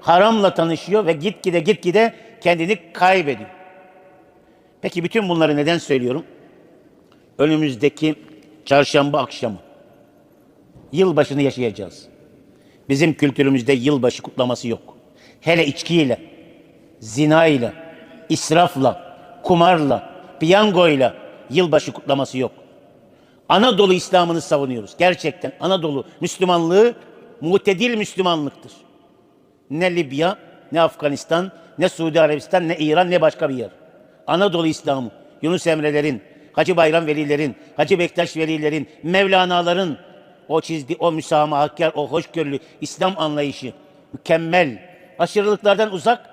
haramla tanışıyor ve gitgide gitgide kendini kaybediyor. Peki bütün bunları neden söylüyorum? Önümüzdeki çarşamba akşamı yılbaşını yaşayacağız. Bizim kültürümüzde yılbaşı kutlaması yok. Hele içkiyle, zinayla, israfla, kumarla, piyangoyla yılbaşı kutlaması yok. Anadolu İslam'ını savunuyoruz. Gerçekten Anadolu Müslümanlığı mutedil Müslümanlıktır. Ne Libya, ne Afganistan, ne Suudi Arabistan, ne İran, ne başka bir yer. Anadolu İslamı, Yunus Emre'lerin, Hacı Bayram Velilerin, Hacı Bektaş Velilerin, Mevlana'ların o çizdi, o müsamahakar, o hoşgörülü İslam anlayışı mükemmel. Aşırılıklardan uzak,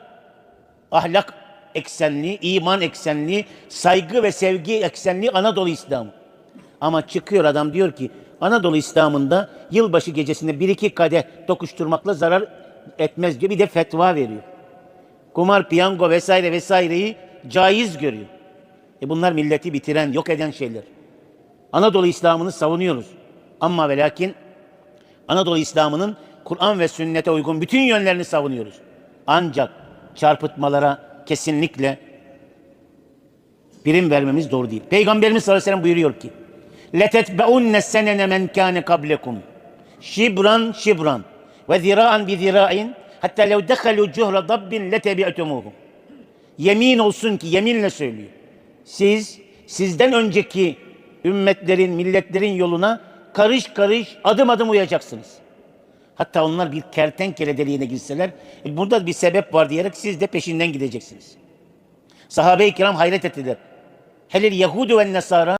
ahlak eksenli, iman eksenli, saygı ve sevgi eksenli Anadolu İslamı. Ama çıkıyor adam diyor ki Anadolu İslam'ında yılbaşı gecesinde bir iki kadeh dokuşturmakla zarar etmez diyor. Bir de fetva veriyor. Kumar, piyango vesaire vesaireyi caiz görüyor. E bunlar milleti bitiren, yok eden şeyler. Anadolu İslam'ını savunuyoruz. Ama ve lakin Anadolu İslam'ının Kur'an ve sünnete uygun bütün yönlerini savunuyoruz. Ancak çarpıtmalara kesinlikle birim vermemiz doğru değil. Peygamberimiz sallallahu aleyhi ve sellem buyuruyor ki: "Letetbeunne senene men kâne kablekum." Şibran şibran ve ziraan bi zirain hatta lev dekalu cuhra dabbin letebi'tumuhu. Yemin olsun ki yeminle söylüyor. Siz sizden önceki ümmetlerin, milletlerin yoluna karış karış adım adım uyacaksınız. Hatta onlar bir kertenkele deliğine girseler "E, burada bir sebep var diyerek siz de peşinden gideceksiniz. Sahabe-i kiram hayret ettiler. Helil Yahudu ve Nesara